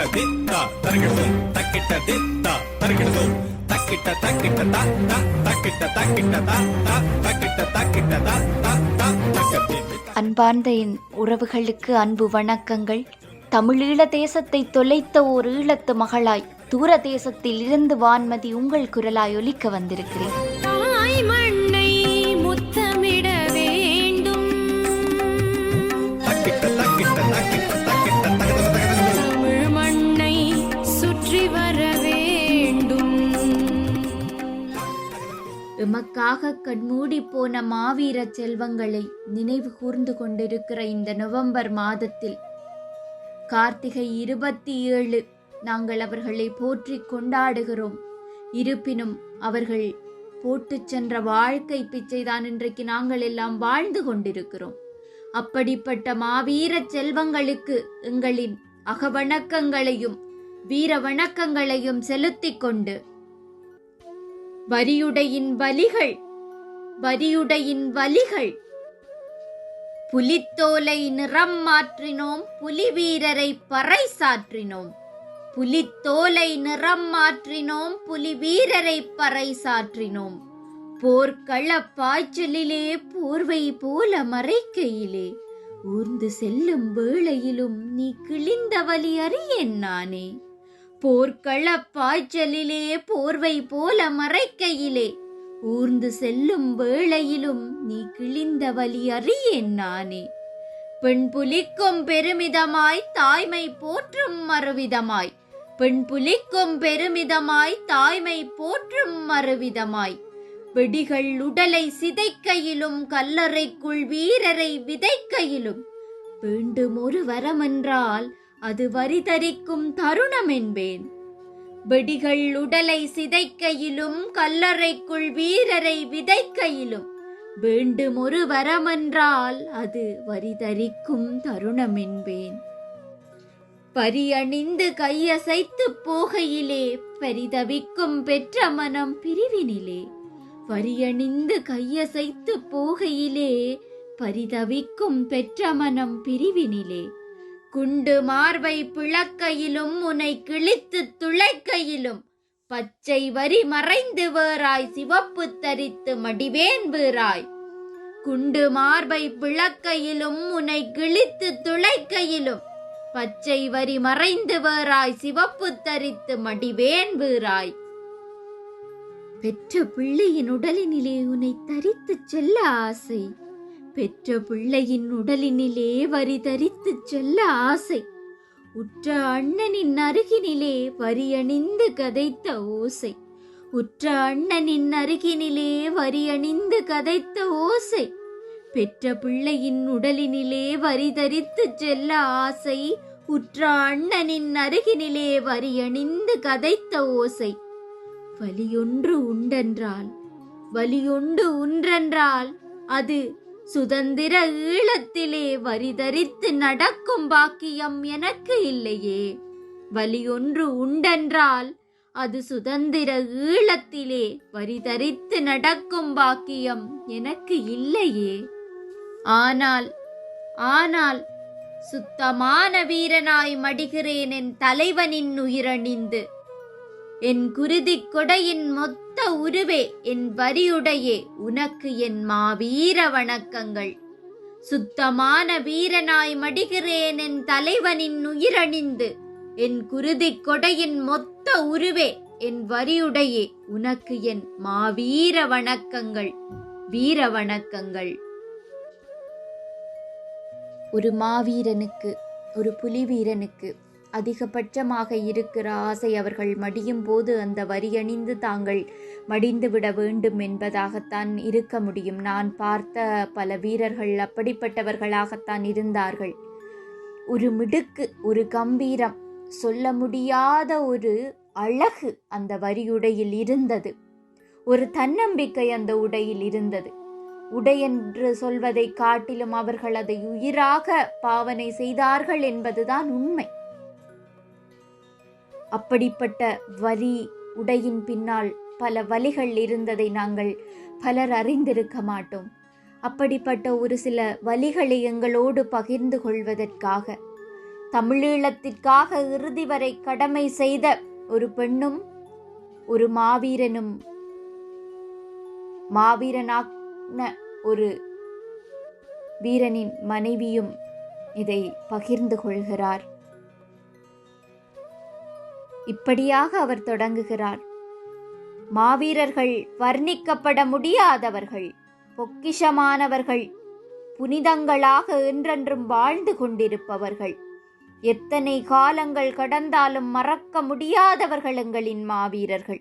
தரகிடுதும் தித்தா தக்கிட்ட தித்தா தக்கிட்ட தக்கிட்ட தா தா தக்கிட்ட தக்கிட்ட தா தா தக்கிட்ட தக்கிட்ட தா தா தா அன்பார்ந்த என் உறவுகளுக்கு அன்பு வணக்கங்கள். தமிழீழ தேசத்தை தொலைத்த ஓர் ஈழத்து மகளாய் தூர தேசத்தில் இருந்து வான்மதி உங்கள் குரலாய் ஒலிக்க வந்திருக்கிறேன். எமக்காக கண்மூடி போன மாவீர செல்வங்களை நினைவு கூர்ந்து கொண்டிருக்கிற இந்த நவம்பர் மாதத்தில் கார்த்திகை இருபத்தி ஏழு நாங்கள் அவர்களை போற்றி கொண்டாடுகிறோம். இருப்பினும் அவர்கள் போட்டு சென்ற வாழ்க்கை பிச்சைதான் இன்றைக்கு நாங்கள் எல்லாம் வாழ்ந்து கொண்டிருக்கிறோம். அப்படிப்பட்ட மாவீர செல்வங்களுக்கு எங்களின் அகவணக்கங்களையும் வீர வணக்கங்களையும் செலுத்திக் கொண்டு வரியுடையின் வலிகள் வரியுடையின் வலிகள். புலித்தோலை நிறம் மாற்றினோம் புலி வீரரை பறை சாற்றினோம். புலித்தோலை நிறம் மாற்றினோம் புலி வீரரை பறை சாற்றினோம். போர்க்கள பாய்ச்சலிலே போர்வை போல மறைக்கையிலே ஊர்ந்து செல்லும் வேளையிலும் நீ கிழிந்த வழி அறியேன் நானே. போர்க்களப் பாய்ச்சலிலே போர்வை போல மறைக்கையிலே. ஊர்ந்து செல்லும் வேளையிலும் நீ கிழிந்த வலி அறியேன் நானே. பெண் புலிக்கும் பெருமிதமாய் தாய்மை போற்றும் மறுவிதமாய். பெண் புலிக்கும் பெருமிதமாய் தாய்மை போற்றும் மறுவிதமாய். வெடிகள் உடலை சிதைக்கையிலும் கல்லறைக்குள் வீரரை விதைக்கையிலும். வேண்டும் ஒரு வரமென்றால் அது வரிதரிக்கும் தருணம் என்பேன் வெடிகள் உடலை சிதைக்கையிலும் கல்லறைக்குள் வீரரை விதைக்கையிலும் வேண்டும் ஒரு வரமென்றால் அது வரிதரிக்கும் தருணம் என்பேன் பரியணிந்து கையசைத்து போகையிலே பரிதவிக்கும் பெற்ற மனம் பிரிவினிலே. பரியணிந்து கையசைத்து போகையிலே பரிதவிக்கும் பெற்ற மனம் பிரிவினிலே. குண்டு மார்பை பிளக்கையிலும் உனை கிழித்து துளைக்கையிலும். பச்சை வரி மறைந்து வேறாய் சிவப்பு தரித்து மடிவேன் வேறாய் குண்டு மார்பை பிளக்கையிலும் உனை கிழித்து துளைக்கையிலும். பச்சை வரி மறைந்து வேறாய் சிவப்பு தரித்து மடிவேன் வேறாய் பெற்ற பிள்ளையின் உடலினிலே உன்னை தரித்துச் செல்ல ஆசை. பெற்ற பிள்ளையின் உடலினிலே வரி தரித்துச் செல்ல ஆசை. உற்ற அண்ணனின் அருகினிலே வரியணிந்து கதைத்த ஓசை. உற்ற அண்ணனின் அருகினிலே வரியணிந்து கதைத்த ஓசை. பெற்ற பிள்ளையின் உடலினிலே வரி தரித்துச் செல்ல ஆசை. உற்ற அண்ணனின் அருகினிலே வரியணிந்து கதைத்த ஓசை. வலியொன்று உண்டென்றால் வலியொண்டு உன்றென்றால் அது சுதந்திர ஈழத்திலே வரிதரித்து நடக்கும் பாக்கியம் எனக்கு இல்லையே. வலியொன்று உண்டென்றால் அது சுதந்திர ஈழத்திலே வரிதரித்து நடக்கும் பாக்கியம் எனக்கு இல்லையே. ஆனால் ஆனால் சுத்தமான வீரனாய் மடிகிறேன் என் தலைவனின் உயிரணிந்து. என் குருதிக் கொடையின் மொத்த உருவே என் வரியுடையே உனக்கு என் மாவீர வணக்கங்கள். சுத்தமான வீரனாய் மடிகிறேன் என் தலைவனின் உயிரணிந்து. என் குருதிக் கொடையின் மொத்த உருவே என் வரியுடையே உனக்கு என் மாவீர வணக்கங்கள். வீர வணக்கங்கள். ஒரு மாவீரனுக்கு ஒரு புலி வீரனுக்கு அதிகபட்சமாக இருக்கிற ஆசை அவர்கள் மடியும் போது அந்த வரியணிந்து தாங்கள் மடிந்து விட வேண்டும் என்பதாகத்தான் இருக்க முடியும். நான் பார்த்த பல வீரர்கள் அப்படிப்பட்டவர்களாகத்தான் இருந்தார்கள். ஒரு மிடுக்கு ஒரு கம்பீரம் சொல்ல முடியாத ஒரு அழகு அந்த வரியுடையில் இருந்தது. ஒரு தன்னம்பிக்கை அந்த உடையில் இருந்தது. உடை என்று சொல்வதை காட்டிலும் அவர்கள் அதை உயிராக பாவனை செய்தார்கள் என்பதுதான் உண்மை. அப்படிப்பட்ட வரி உடையின் பின்னால் பல வலிகள் இருந்ததை நாங்கள் பலர் அறிந்திருக்க மாட்டோம். அப்படிப்பட்ட ஒரு சில வலிகளை எங்களோடு பகிர்ந்து கொள்வதற்காக தமிழீழத்திற்காக இறுதி வரை கடமை செய்த ஒரு பெண்ணும் ஒரு மாவீரனும் மாவீரனான ஒரு வீரனின் மனைவியும் இதை பகிர்ந்து கொள்கிறார். இப்படியாக அவர் தொடங்குகிறார். மாவீரர்கள் வர்ணிக்கப்பட முடியாதவர்கள் பொக்கிஷமானவர்கள் புனிதங்களாக என்றென்றும் வாழ்ந்து கொண்டிருப்பவர்கள். எத்தனை காலங்கள் கடந்தாலும் மறக்க முடியாதவர்கள் எங்களின் மாவீரர்கள்.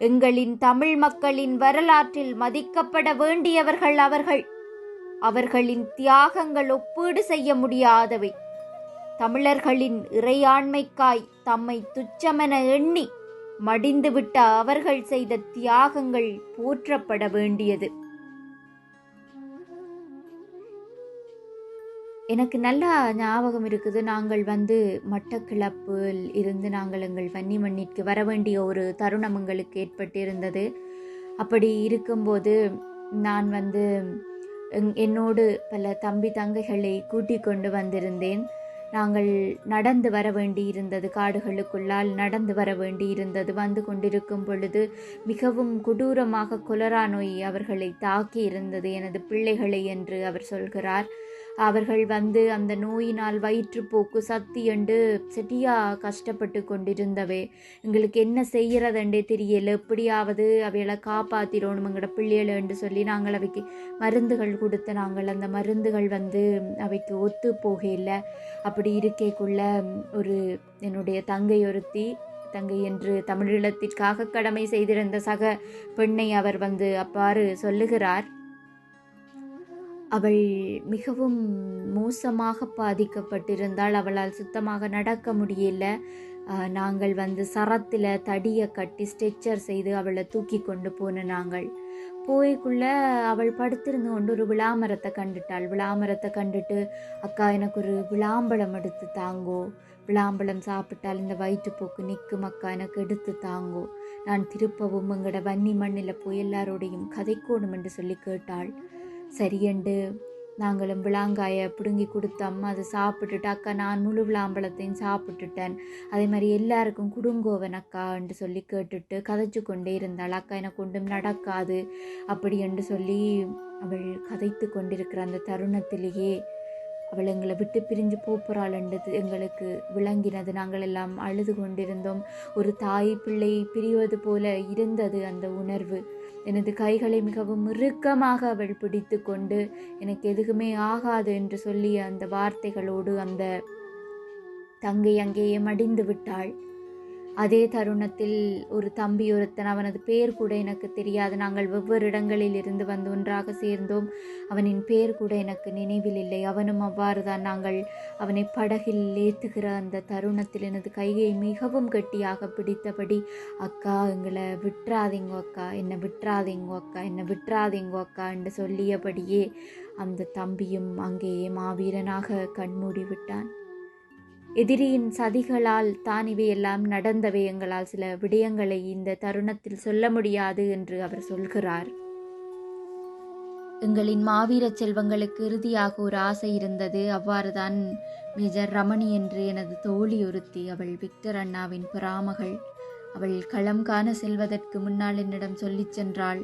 எங்களின் தமிழ் மக்களின் வரலாற்றில் மதிக்கப்பட வேண்டியவர்கள் அவர்கள். அவர்களின் தியாகங்கள் ஒப்பீடு செய்ய முடியாதவை. தமிழர்களின் இறையாண்மைக்காய் தம்மை துச்சமென எண்ணி மடிந்துவிட்ட அவர்கள் செய்த தியாகங்கள் போற்றப்பட வேண்டியது. எனக்கு நல்லா ஞாபகம் இருக்குது. நாங்கள் வந்து மட்டக்கிளப்பில் இருந்து நாங்கள் எங்கள் வன்னி மண்ணிற்கு வர வேண்டிய ஒரு தருணம் எங்களுக்கு ஏற்பட்டிருந்தது. அப்படி இருக்கும்போது நான் வந்து எங்- என்னோடு பல தம்பி தங்கைகளை கூட்டிக் கொண்டு வந்திருந்தேன். நாங்கள் நடந்து வர வேண்டி இருந்தது காடுகளுக்குள்ளால் நடந்து வர வேண்டி இருந்தது வந்து கொண்டிருக்கும் பொழுது மிகவும் கொடூரமாக கொலரா நோய் அவர்களை தாக்கி இருந்தது எனது பிள்ளைகளை என்று அவர் சொல்கிறார். அவர்கள் வந்து அந்த நோயினால் வயிற்றுப்போக்கு சத்தி என்று செட்டியா கஷ்டப்பட்டு கொண்டிருந்தவே. எங்களுக்கு என்ன செய்யறதுண்டே தெரியல. எப்படியாவது அவைகளை காப்பாத்திடணும் எங்களோட பிள்ளைகளை என்று சொல்லி நாங்கள் அவைக்கு மருந்துகள் கொடுத்து நாங்கள் அந்த மருந்துகள் வந்து அவைக்கு ஒத்து போகையில் அப்படி இருக்கைக்குள்ள ஒரு என்னுடைய தங்கை ஒருத்தி தங்கை என்று தமிழீழத்திற்காக கடமை செய்திருந்த சக பெண்ணை அவர் வந்து அப்பாறு சொல்லுகிறார். அவள் மிகவும் மோசமாக பாதிக்கப்பட்டிருந்தாள். அவளால் சுத்தமாக நடக்க முடியல. நாங்கள் வந்து சரத்தில் தடியை கட்டி ஸ்ட்ரெச்சர் செய்து அவளை தூக்கி கொண்டு போன நாங்கள். போய்க்குள்ள அவள் படுத்திருந்து கொண்டு ஒரு விளாமரத்தை கண்டுட்டாள். விளாமரத்தை கண்டுட்டு அக்கா எனக்கு ஒரு விளாம்பழம் எடுத்து தாங்கோ. விளாம்பழம் சாப்பிட்டால் இந்த வயிற்றுப்போக்கு நிற்கும். அக்கா எனக்கு எடுத்து தாங்கோ. நான் திருப்பவும் எங்களோட வன்னி மண்ணில் போய் எல்லாரோடையும் கதைக்கோணும் என்று சொல்லி கேட்டாள். சரியண்டு. நாங்களும் விளாங்காயை பிடுங்கி கொடுத்தோம் அதை சாப்பிட்டுட்டு அக்கா நான் முழு விளாம்பழத்தையும் சாப்பிட்டுட்டேன். அதே மாதிரி எல்லாருக்கும் குடுங்கோவன் அக்கா என்று சொல்லி கேட்டுட்டு கதைச்சு கொண்டே இருந்தாள். அக்கா எனக்கு ஒன்றும் நடக்காது அப்படி என்று சொல்லி அவள் கதைத்து கொண்டிருக்கிற அந்த தருணத்திலேயே அவள் எங்களை விட்டு பிரிஞ்சு போகிறாள்ன்றது எங்களுக்கு விளங்கினது. நாங்கள் எல்லாம் அழுது கொண்டிருந்தோம். ஒரு தாய் பிள்ளை பிரிவது போல இருந்தது அந்த உணர்வு. எனது கைகளை மிகவும் இறுக்கமாக அவள் பிடித்து கொண்டு எனக்கு எதுவுமே ஆகாது என்று சொல்லிய அந்த வார்த்தைகளோடு அந்த தங்கை அங்கேயே மடிந்து விட்டாள். அதே தருணத்தில் ஒரு தம்பி ஒருத்தன் அவனது பெயர் கூட எனக்கு தெரியாது. நாங்கள் வெவ்வேறு இடங்களில் இருந்து வந்து ஒன்றாக சேர்ந்தோம். அவனின் பெயர் கூட எனக்கு நினைவில் இல்லை. அவனும் அவ்வாறு தான் நாங்கள் அவனை படகில் ஏற்றுகிற அந்த தருணத்தில் எனது கையை மிகவும் கெட்டியாக பிடித்தபடி அக்கா எங்களை விட்டுறாதீங்க அக்கா. என்னை விட்டுறாதீங்க அக்கா. என்னை விட்டுறாதீங்க அக்கா என்று சொல்லியபடியே அந்த தம்பியும் அங்கேயே மாவீரனாக கண்மூடி விட்டான் எதிரியின் சதிகளால் தான் இவையெல்லாம் நடந்தவை. எங்களால் சில விடயங்களை இந்த தருணத்தில் சொல்ல முடியாது என்று அவர் சொல்கிறார். எங்களின் மாவீரச் செல்வங்களுக்கு இறுதியாக ஒரு ஆசை இருந்தது. அவ்வாறுதான் மேஜர் ரமணி என்று எனது தோழி ஒருத்தி அவள் விக்டர் அண்ணாவின் பிராமகள். அவள் களம் காண செல்வதற்கு முன்னால் என்னிடம் சொல்லிச் சென்றாள்.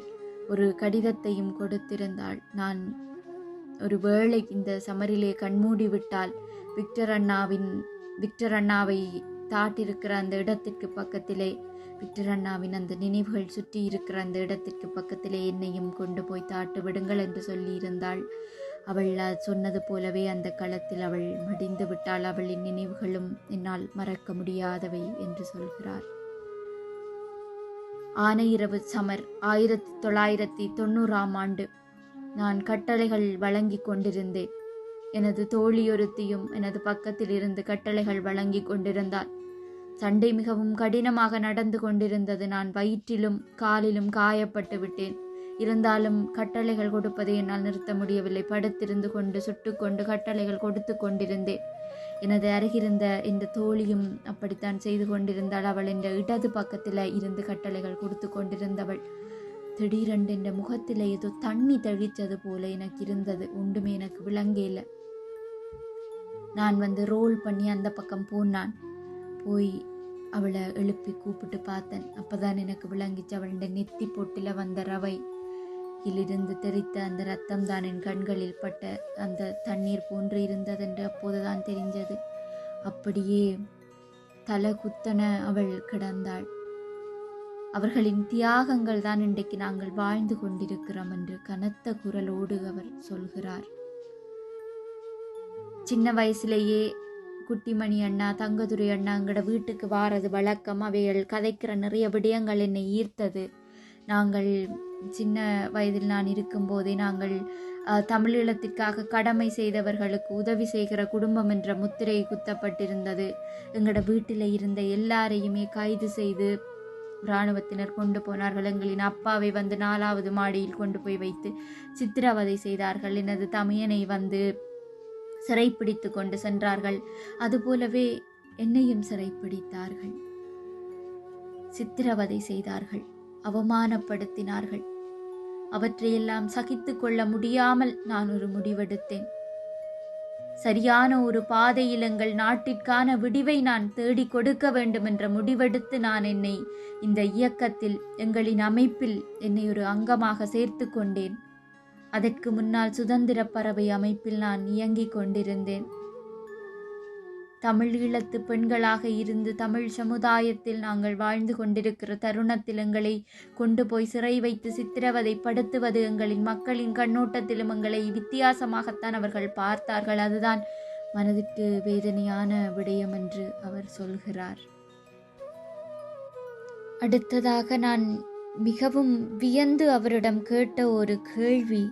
ஒரு கடிதத்தையும் கொடுத்திருந்தாள். நான் ஒரு வேளை இந்த சமரிலே கண்மூடி விட்டால் விக்டர் அண்ணாவின் விக்டர் அண்ணாவை தாட்டிருக்கிற அந்த இடத்திற்கு பக்கத்திலே விக்டர் அண்ணாவின் அந்த நினைவுகள் சுற்றி இருக்கிற அந்த இடத்திற்கு பக்கத்திலே என்னையும் கொண்டு போய் தாட்டு விடுங்கள் என்று சொல்லியிருந்தாள். அவள் சொன்னது போலவே அந்த களத்தில் அவள் மடிந்து விட்டால் அவளின் நினைவுகளும் என்னால் மறக்க முடியாதவை என்று சொல்கிறார். ஆனையிரவு சமர் ஆயிரத்தி தொள்ளாயிரத்தி தொண்ணூறாம் ஆண்டு. நான் கட்டளைகள் வழங்கி கொண்டிருந்தேன். எனது தோழியொருத்தியும் எனது பக்கத்தில் இருந்து கட்டளைகள் வழங்கி கொண்டிருந்தாள். சண்டை மிகவும் கடினமாக நடந்து கொண்டிருந்தது. நான் வயிற்றிலும் காலிலும் காயப்பட்டு விட்டேன். இருந்தாலும் கட்டளைகள் கொடுப்பதை என்னால் நிறுத்த முடியவில்லை. படுத்திருந்து கொண்டு சுட்டுக்கொண்டு கட்டளைகள் கொடுத்து கொண்டிருந்தேன். எனது அருகிருந்த இந்த தோழியும் அப்படித்தான் செய்து கொண்டிருந்தாள். அவள் என்ற இடது பக்கத்தில் இருந்து கட்டளைகள் கொடுத்து கொண்டிருந்தவள். திடீரென்று என்ற முகத்தில் ஏதோ தண்ணி தெளித்தது போல எனக்கு இருந்தது. ஒன்றுமே எனக்கு விளங்கேல நான் வந்து ரோல் பண்ணி அந்த பக்கம் போனான். போய் அவளை எழுப்பி கூப்பிட்டு பார்த்தேன். அப்போதான் எனக்கு விளங்கிச்சு அவளுடைய நெத்தி பொட்டில் வந்த ரவை. இலிருந்து தெரித்த அந்த ரத்தம் தான் என் கண்களில் பட்ட அந்த தண்ணீர் போன்று இருந்ததென்று அப்போதுதான் தெரிஞ்சது. அப்படியே தலை குத்தன அவள் கிடந்தாள். அவர்களின் தியாகங்கள் தான் இன்றைக்கு நாங்கள் வாழ்ந்து கொண்டிருக்கிறோம் என்று கனத்த குரலோடு அவர் சொல்கிறார். சின்ன வயசுலேயே குட்டிமணி அண்ணா தங்கதுரை அண்ணா வீட்டுக்கு வாரது வழக்கம். அவைகள் கதைக்கிற நிறைய விடயங்கள் என்னை ஈர்த்தது. நாங்கள் சின்ன வயதில் நான் இருக்கும்போதே நாங்கள் தமிழீழத்திற்காக கடமை செய்தவர்களுக்கு உதவி செய்கிற குடும்பம் என்ற முத்திரை குத்தப்பட்டிருந்தது. எங்களோட வீட்டில் இருந்த எல்லாரையுமே கைது செய்து இராணுவத்தினர் கொண்டு போனார்கள். எங்களின் அப்பாவை வந்து நாலாவது மாடியில் கொண்டு போய் வைத்து சித்திரவதை செய்தார்கள். எனது தமையனை வந்து சிறைப்பிடித்து கொண்டு சென்றார்கள். அதுபோலவே என்னையும் சிறைப்பிடித்தார்கள். சித்திரவதை செய்தார்கள். அவமானப்படுத்தினார்கள். அவற்றையெல்லாம் சகித்து கொள்ள முடியாமல் நான் ஒரு முடிவெடுத்தேன். சரியான ஒரு பாதையில் எங்கள் நாட்டிற்கான விடிவை நான் தேடிக் கொடுக்க வேண்டும் என்ற முடிவெடுத்து நான் என்னை இந்த இயக்கத்தில் எங்களின் அமைப்பில் என்னை ஒரு அங்கமாக சேர்த்து கொண்டேன். அதற்கு முன்னால் சுதந்திர பறவை அமைப்பில் நான் இயங்கிக் கொண்டிருந்தேன். தமிழ் ஈழத்து பெண்களாக இருந்து தமிழ் சமுதாயத்தில் நாங்கள் வாழ்ந்து கொண்டிருக்கிற தருணத்தில் எங்களை கொண்டு போய் சிறை வைத்து சித்திரவதை படுத்துவது எங்களின் மக்களின் கண்ணோட்டத்திலும் எங்களை வித்தியாசமாகத்தான் அவர்கள் பார்த்தார்கள். அதுதான் மனதிற்கு வேதனையான விடயம் என்று அவர் சொல்கிறார். அடுத்ததாக நான் மிகவும் வியந்து அவரிடம் கேட்ட ஒரு கேள்வி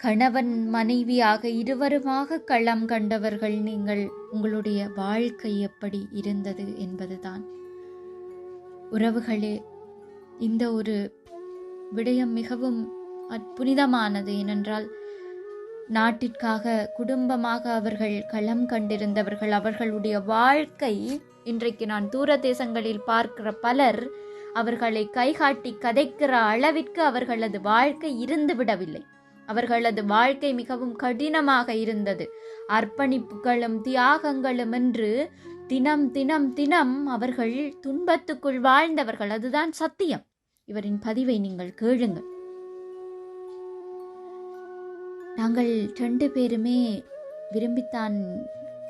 கணவன் மனைவியாக இருவருமாக களம் கண்டவர்கள் நீங்கள் உங்களுடைய வாழ்க்கை எப்படி இருந்தது என்பதுதான். உறவுகளே இந்த ஒரு விடயம் மிகவும் அற்புனிதமானது ஏனென்றால் நாட்டிற்காக குடும்பமாக அவர்கள் களம் கண்டிருந்தவர்கள் அவர்களுடைய வாழ்க்கை இன்றைக்கு நான் தூர தேசங்களில் பார்க்கிற பலர் அவர்களை கைகாட்டி கதைக்கிற அளவிற்கு அவர்களது வாழ்க்கை இருந்து விடவில்லை அவர்களது வாழ்க்கை மிகவும் கடினமாக இருந்தது. அர்ப்பணிப்புகளும் தியாகங்களும் என்று தினம் தினம் தினம் அவர்கள் துன்பத்துக்குள் வாழ்ந்தவர்கள். அதுதான் சத்தியம். இவரின் பதிவை நீங்கள் கேளுங்கள். நாங்கள் ரெண்டு பேருமே விரும்பித்தான்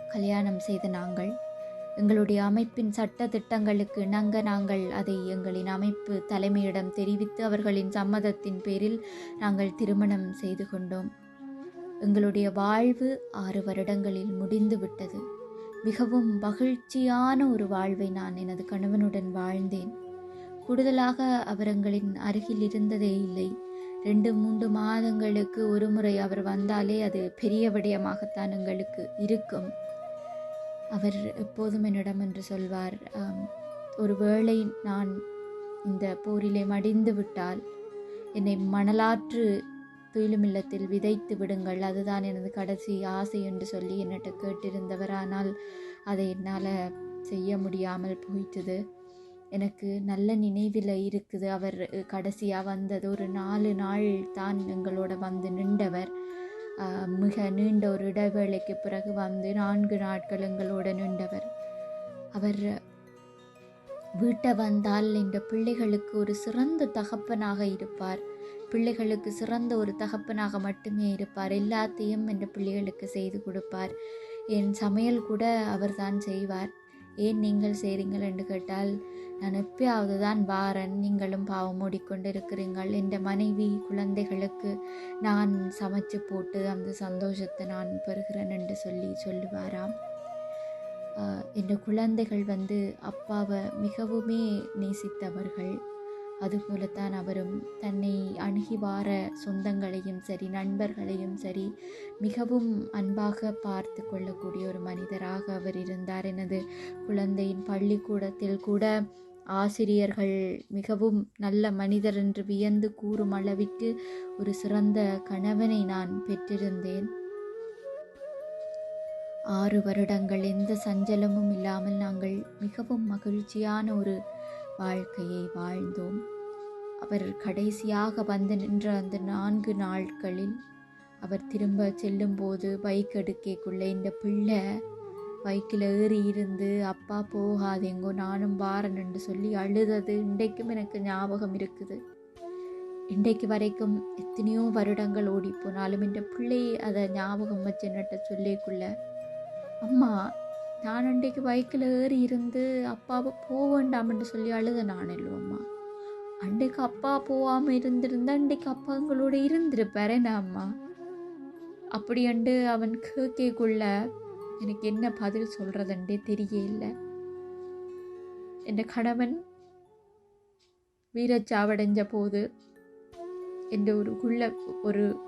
கல்யாணம் செய்த நாங்கள். எங்களுடைய அமைப்பின் சட்ட திட்டங்களுக்கு இணங்க நாங்கள் அதை எங்களின் அமைப்பு தலைமையிடம் தெரிவித்து அவர்களின் சம்மதத்தின் பேரில் நாங்கள் திருமணம் செய்து கொண்டோம். எங்களுடைய வாழ்வு ஆறு வருடங்களில் முடிந்து விட்டது. மிகவும் மகிழ்ச்சியான ஒரு வாழ்வை நான் எனது கணவனுடன் வாழ்ந்தேன். கூடுதலாக அவர் எங்களின் அருகில் இருந்ததே இல்லை. ரெண்டு மூன்று மாதங்களுக்கு ஒரு முறை அவர் வந்தாலே அது பெரிய விடயமாகத்தான் எங்களுக்கு இருக்கும். அவர் எப்போதும் என்னிடம் என்று சொல்வார் ஒருவேளை நான் இந்த போரிலே மடிந்து விட்டால் என்னை மணலாற்று துயிலுமில்லத்தில் விதைத்து விடுங்கள். அதுதான் எனது கடைசி ஆசை என்று சொல்லி என்னிட்ட கேட்டிருந்தவர். ஆனால் அதை என்னால் செய்ய முடியாமல் போயிட்டது. எனக்கு நல்ல நினைவில் இருக்குது. அவர் கடைசியாக வந்தது. ஒரு நாலு நாள் தான் எங்களோட வந்து நின்றவர். மிக நீண்ட ஒரு இடைவேளைக்கு பிறகு வந்து நான்கு நாட்கள் எங்களோட நின்றவர். அவர் வீட்டை வந்தால் இந்த பிள்ளைகளுக்கு ஒரு சிறந்த தகப்பனாக இருப்பார். பிள்ளைகளுக்கு சிறந்த ஒரு தகப்பனாக மட்டுமே இருப்பார். எல்லாத்தையும் இந்த பிள்ளைகளுக்கு செய்து கொடுப்பார். என் சமையல் கூட அவர்தான் செய்வார். ஏன் நீங்கள் செய்கிறீங்கள் என்று கேட்டால் நான் எப்பயாவது தான் வாரன். நீங்களும் பாவம் மூடிக்கொண்டு இருக்கிறீங்கள் என் மனைவி குழந்தைகளுக்கு நான் சமைச்சு போட்டு அந்த சந்தோஷத்தை நான் பெறுகிறேன் என்று சொல்லி சொல்லுவாராம். ஆஹ் என் குழந்தைகள் வந்து அப்பாவை மிகவுமே நேசித்தவர்கள். அதுபோலத்தான் அவரும் தன்னை அணுகி வார சொந்தங்களையும் சரி நண்பர்களையும் சரி மிகவும் அன்பாக பார்த்து கொள்ளக்கூடிய ஒரு மனிதராக அவர் இருந்தார். எனது குழந்தையின் பள்ளிக்கூடத்தில் கூட ஆசிரியர்கள் மிகவும் நல்ல மனிதர் என்று வியந்து கூறும் அளவிற்கு ஒரு சிறந்த கணவனை நான் பெற்றிருந்தேன். ஆறு வருடங்கள் எந்த சஞ்சலமும் இல்லாமல் நாங்கள் மிகவும் மகிழ்ச்சியான ஒரு வாழ்க்கையை வாழ்ந்தோம். அவர் கடைசியாக வந்து நின்ற அந்த நான்கு நாட்களில் அவர் திரும்ப செல்லும்போது பைக் எடுக்கக்குள்ளே இந்த பிள்ளை பைக்கில் ஏறி இருந்து அப்பா போகாதேங்கோ நானும் வாரேன்னு சொல்லி அழுதது இன்றைக்கும் எனக்கு ஞாபகம் இருக்குது. இன்றைக்கு வரைக்கும் எத்தனையோ வருடங்கள் ஓடி போனாலும் இந்த பிள்ளை அதை ஞாபகம் வச்சு என்னட்ட சொல்லிக்குள்ள அம்மா நான் அன்றைக்கு பைக்கில் ஏறி இருந்து அப்பாவை போக வேண்டாம்னு சொல்லி அழுத நான் அம்மா. அன்றைக்கு அப்பா போகாமல் இருந்திருந்தா அன்றைக்கு அப்பா எங்களோட இருந்திருப்பாரு அம்மா. அப்படி அண்டு அவன் கேட்கக்குள்ள எனக்கு என்ன பதில் சொல்கிறதுன்றே தெரியல என் கணவன் வீரச்சாவடைஞ்ச போது என்ற ஒரு குள்ள ஒரு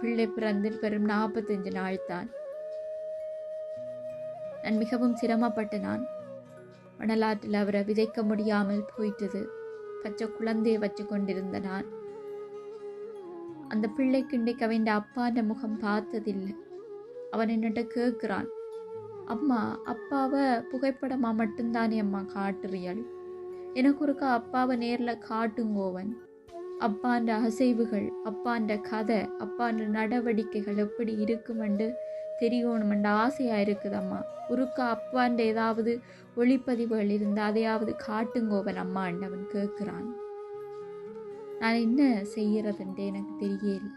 பிள்ளை பிறந்து பெறும் நாற்பத்தஞ்சு நாள் தான். நான் மிகவும் சிரமப்பட்ட நான். மணலாற்றில் அவரை விதைக்க முடியாமல் போயிட்டது. பச்சை குழந்தையை வச்சு கொண்டிருந்த நான். அந்த பிள்ளைக்கு இன்றைக்கு அவன் அப்பான்ற முகம் பார்த்ததில்லை. அவன் என்னட்ட கேட்குறான். அம்மா அப்பாவை புகைப்படமாக மட்டும்தானே அம்மா காட்டுறியல்? எனக்கு ஒருக்கா அப்பாவை நேரில் காட்டுங்கோவன். அப்பான்ற அசைவுகள் அப்பான்ற கதை அப்பான்ற நடவடிக்கைகள் எப்படி இருக்குமெண்டு தெரியணுமெண்ட ஆசையாக இருக்குதம்மா. ஒருக்கா அப்பான்ற ஏதாவது ஒளிப்பதிவுகள் இருந்தால் அதையாவது காட்டுங்கோவன் அம்மாண்டவன் கேட்குறான் நான் என்ன செய்கிறதுன்ட்டு எனக்கு தெரியல.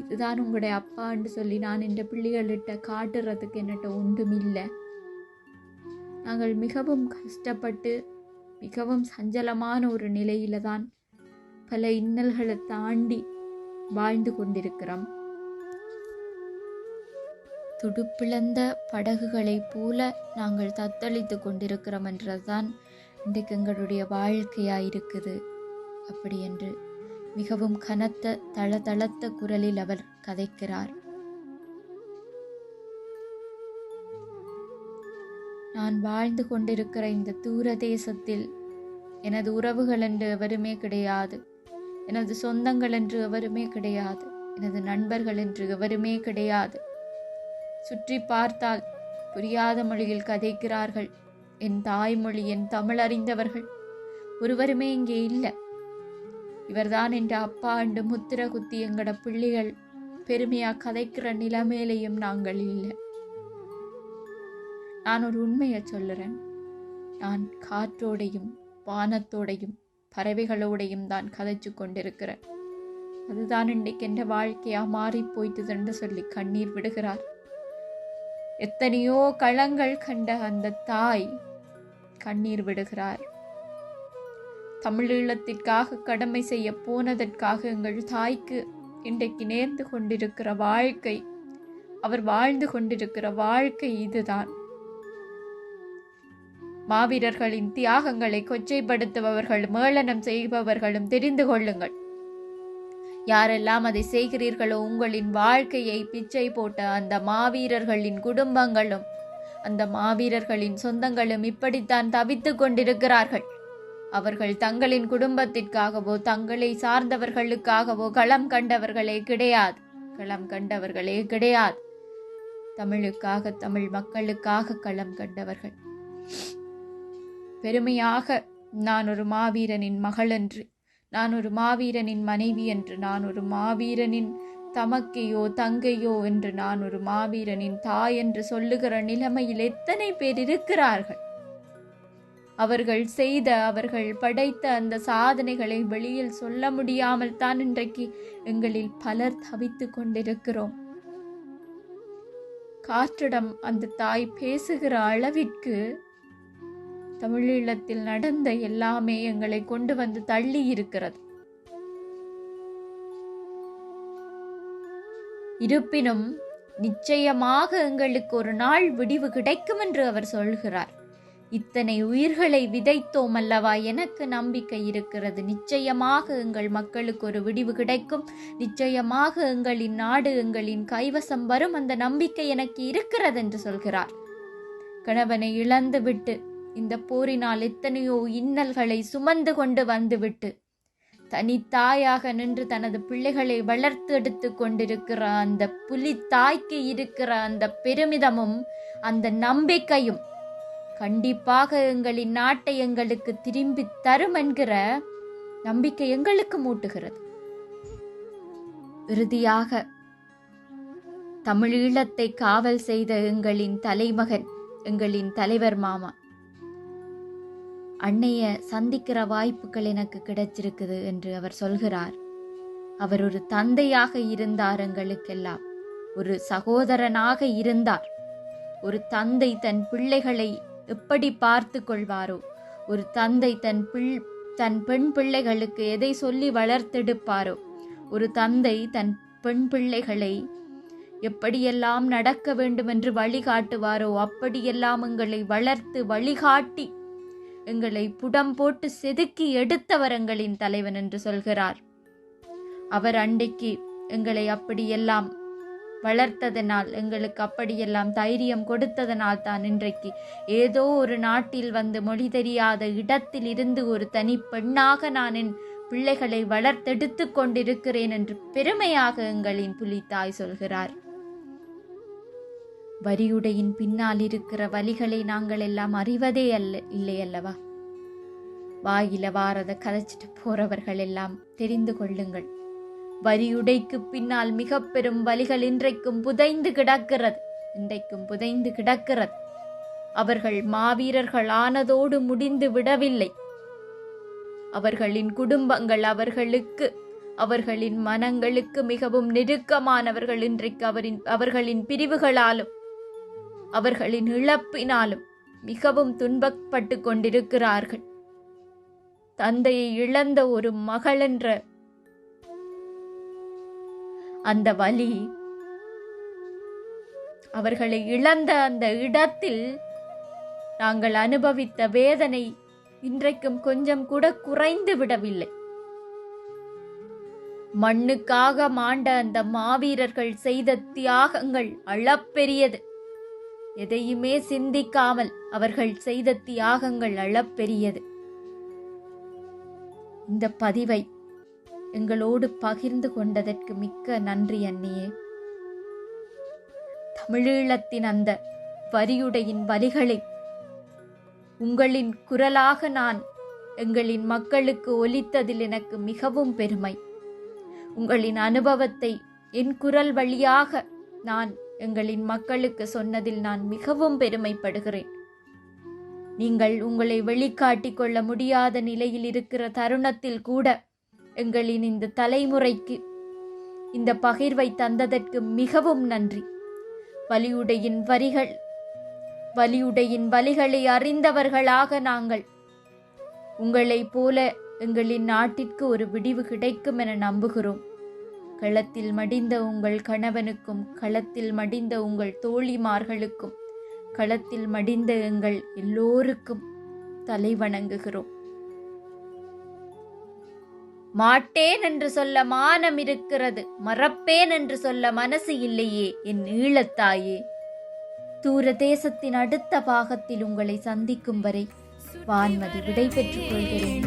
இதுதான் உங்களுடைய அப்பான்னு சொல்லி நான் என் பிள்ளைகள்கிட்ட காட்டுறதுக்கு என்னட்ட ஒன்றுமில்லை. நாங்கள் மிகவும் கஷ்டப்பட்டு மிகவும் சஞ்சலமான ஒரு நிலையில தான் பல இன்னல்களை தாண்டி வாழ்ந்து கொண்டிருக்கிறோம். துடுப்பிழந்த படகுகளைப் போல நாங்கள் தத்தளித்து கொண்டிருக்கிறோம் என்றதுதான் இன்றைக்கு எங்களுடைய வாழ்க்கையாக இருக்குது அப்படி என்று மிகவும் கனத்த தளதளத்த குரலில் அவர் கதைக்கிறார். நான் வாழ்ந்து கொண்டிருக்கிற இந்த தூர தேசத்தில் எனது உறவுகள் என்று எவருமே கிடையாது. எனது சொந்தங்கள் என்று எவருமே கிடையாது. எனது நண்பர்கள் என்று எவருமே கிடையாது. சுற்றி பார்த்தால் புரியாத மொழியில் கதைக்கிறார்கள். என் தாய்மொழி என் தமிழ் அறிந்தவர்கள் ஒருவருமே இங்கே இல்லை. இவர்தான் என்ற அப்பா என்று முத்திர குத்தி எங்கட பிள்ளைகள். பெருமையா கதைக்கிற நிலைமையிலையும் நாங்கள் இல்லை. நான் ஒரு உண்மையை சொல்லுறேன். நான் காற்றோடையும் வானத்தோடையும் பறவைகளோடையும் தான் கதைச்சு கொண்டிருக்கிறேன். அதுதான் இன்றைக்கு என்ற வாழ்க்கையா மாறி போயிட்டுதுன்னு சொல்லி கண்ணீர் விடுகிறார். எத்தனையோ களங்கள் கண்ட அந்த தாய் கண்ணீர் விடுகிறார். தமிழீழத்திற்காக கடமை செய்ய போனதற்காக எங்கள் தாய்க்கு இன்றைக்கு நேர்ந்து கொண்டிருக்கிற வாழ்க்கை அவர் வாழ்ந்து கொண்டிருக்கிற வாழ்க்கை இதுதான். மாவீரர்களின் தியாகங்களை கொச்சைப்படுத்துபவர்கள் மேளனம் செய்பவர்களும் தெரிந்து கொள்ளுங்கள். யாரெல்லாம் அதை செய்கிறீர்களோ உங்களின் வாழ்க்கையை பிச்சை போட்ட அந்த மாவீரர்களின் குடும்பங்களும் அந்த மாவீரர்களின் சொந்தங்களும் இப்படித்தான் தவித்துக் கொண்டிருக்கிறார்கள். அவர்கள் தங்களின் குடும்பத்திற்காகவோ தங்களை சார்ந்தவர்களுக்காகவோ களம் கண்டவர்களே கிடையாது. களம் கண்டவர்களே கிடையாது. தமிழுக்காக தமிழ் மக்களுக்காக களம் கண்டவர்கள். பெருமையாக நான் ஒரு மாவீரனின் மகள் என்று நான் ஒரு மாவீரனின் மனைவி என்று நான் ஒரு மாவீரனின் தமக்கையோ தங்கையோ என்று நான் ஒரு மாவீரனின் தாய் என்று சொல்லுகிற நிலைமையில் எத்தனை பேர் இருக்கிறார்கள்? அவர்கள் செய்த அவர்கள் படைத்த அந்த சாதனைகளை வெளியில் சொல்ல முடியாமல் தான் இன்றைக்கு எங்களில் பலர் தவித்துக் கொண்டிருக்கிறோம். காற்றிடம் அந்த தாய் பேசுகிற அளவிற்கு தமிழீழத்தில் நடந்த எல்லாமே எங்களை கொண்டு வந்து தள்ளி இருக்கிறது. இருப்பினும் நிச்சயமாக எங்களுக்கு ஒரு நாள் விடிவு கிடைக்கும் என்று அவர் சொல்கிறார். இத்தனை உயிர்களை விதைத்தோம் அல்லவா? எனக்கு நம்பிக்கை இருக்கிறது. நிச்சயமாக எங்கள் மக்களுக்கு ஒரு விடிவு கிடைக்கும். நிச்சயமாக எங்களின் நாடு எங்களின் கைவசம் வரும். அந்த நம்பிக்கை எனக்கு இருக்கிறது என்று சொல்கிறார். கணவனை இழந்து விட்டு இந்த போரினால் எத்தனையோ இன்னல்களை சுமந்து கொண்டு வந்துவிட்டு தனித்தாயாக நின்று தனது பிள்ளைகளை வளர்த்து எடுத்து கொண்டிருக்கிற அந்த புலி தாய்க்கு இருக்கிற அந்த பெருமிதமும் அந்த நம்பிக்கையும் கண்டிப்பாக எங்களின் நாட்டை எங்களுக்கு திரும்பி தரும் என்கிற நம்பிக்கை எங்களுக்கு மூட்டுகிறது. இறுதியாக தமிழீழத்தை காவல் செய்த எங்களின் தலைமகன் எங்களின் தலைவர் மாமா. அன்னைய சந்திக்கிற வாய்ப்புகள் எனக்கு கிடைச்சிருக்குது என்று அவர் சொல்கிறார். அவர் ஒரு தந்தையாக இருந்தார் எங்களுக்கெல்லாம். ஒரு சகோதரனாக இருந்தார். ஒரு தந்தை தன் பிள்ளைகளை எப்படி பார்த்து கொள்வாரோ? ஒரு தந்தை தன் பிள் தன் பெண் பிள்ளைகளுக்கு எதை சொல்லி வளர்த்தெடுப்பாரோ? ஒரு தந்தை தன் பெண் பிள்ளைகளை எப்படியெல்லாம் நடக்க வேண்டும் என்று வழிகாட்டுவாரோ? அப்படியெல்லாம் எங்களை வளர்த்து வழிகாட்டி எங்களை புடம் போட்டு செதுக்கி எடுத்தவர் எங்களின் தலைவன் என்று சொல்கிறார். அவர் அன்றைக்கு எங்களை அப்படியெல்லாம் வளர்த்ததனால் எங்களுக்கு அப்படியெல்லாம் தைரியம் கொடுத்ததனால் தான் இன்றைக்கு. ஏதோ ஒரு நாட்டில் வந்து மொழி தெரியாத இடத்தில் இருந்து ஒரு தனி பெண்ணாக நான் என் பிள்ளைகளை வளர்த்தெடுத்து கொண்டிருக்கிறேன் என்று பெருமையாக எங்களின் புலித்தாய் சொல்கிறார். வரியுடையின் பின்னால் இருக்கிற வழிகளை நாங்கள் எல்லாம் அறிவதே அல்ல இல்லை அல்லவா? வாயில வாரத கதைச்சிட்டு போறவர்கள் எல்லாம் தெரிந்து கொள்ளுங்கள். வரியுடைக்கு பின்னால் மிக பெரும் வலிகள் இன்றைக்கும் புதைந்து கிடக்கிறது. இன்றைக்கும் புதைந்து கிடக்கிறது. அவர்கள் மாவீரர்கள் ஆனதோடு முடிந்து விடவில்லை. அவர்களின் குடும்பங்கள் அவர்களுக்கு அவர்களின் மனங்களுக்கு மிகவும் நெருக்கமானவர்கள் இன்றைக்கு அவரின் அவர்களின் பிரிவுகளாலும் அவர்களின் இழப்பினாலும் மிகவும் துன்பப்பட்டு கொண்டிருக்கிறார்கள். தந்தையை இழந்த ஒரு மகள் என்ற அந்த வலி. அவர்களை இழந்த அந்த இடத்தில் நாங்கள் அனுபவித்த வேதனை இன்றைக்கும் கொஞ்சம் கூட குறைந்து விடவில்லை. மண்ணுக்காக மாண்ட அந்த மாவீரர்கள் செய்த தியாகங்கள் அளப்பெரியது. எதையுமே சிந்திக்காமல் அவர்கள் செய்த தியாகங்கள் அளப்பெரியது. இந்த பதிவை எங்களோடு பகிர்ந்து கொண்டதற்கு மிக்க நன்றி அண்ணியே தமிழீழத்தின் அந்த வரியுடையின் வலிகளை உங்களின் குரலாக நான் எங்களின் மக்களுக்கு ஒலித்ததில் எனக்கு மிகவும் பெருமை. உங்களின் அனுபவத்தை என் குரல் வழியாக நான் எங்களின் மக்களுக்கு சொன்னதில் நான் மிகவும் பெருமைப்படுகிறேன். நீங்கள் உங்களை வெளிக்காட்டிக் கொள்ள முடியாத நிலையில் இருக்கிற தருணத்தில் கூட எங்களின் இந்த தலைமுறைக்கு இந்த பகிர்வை தந்ததற்கு மிகவும் நன்றி. வலியுடையின் வரிகள் வலியுடையின் வலிகளை அறிந்தவர்களாக நாங்கள். உங்களைப் போல எங்களின் நாட்டிற்கு ஒரு விடிவு கிடைக்கும் என நம்புகிறோம். களத்தில் மடிந்த உங்கள் கணவனுக்கும் களத்தில் மடிந்த உங்கள் தோழிமார்களுக்கும் களத்தில் மடிந்த எங்கள் எல்லோருக்கும் தலை வணங்குகிறோம் மாட்டேன் என்று சொல்ல மானம் இருக்கிறது. மறப்பேன் என்று சொல்ல மனசு இல்லையே என் ஈழத்தாயே. தூர தேசத்தின் அடுத்த பாகத்தில் உங்களை சந்திக்கும் வரை வான்மதி விடை பெற்றுக் கொள்கிறேன்.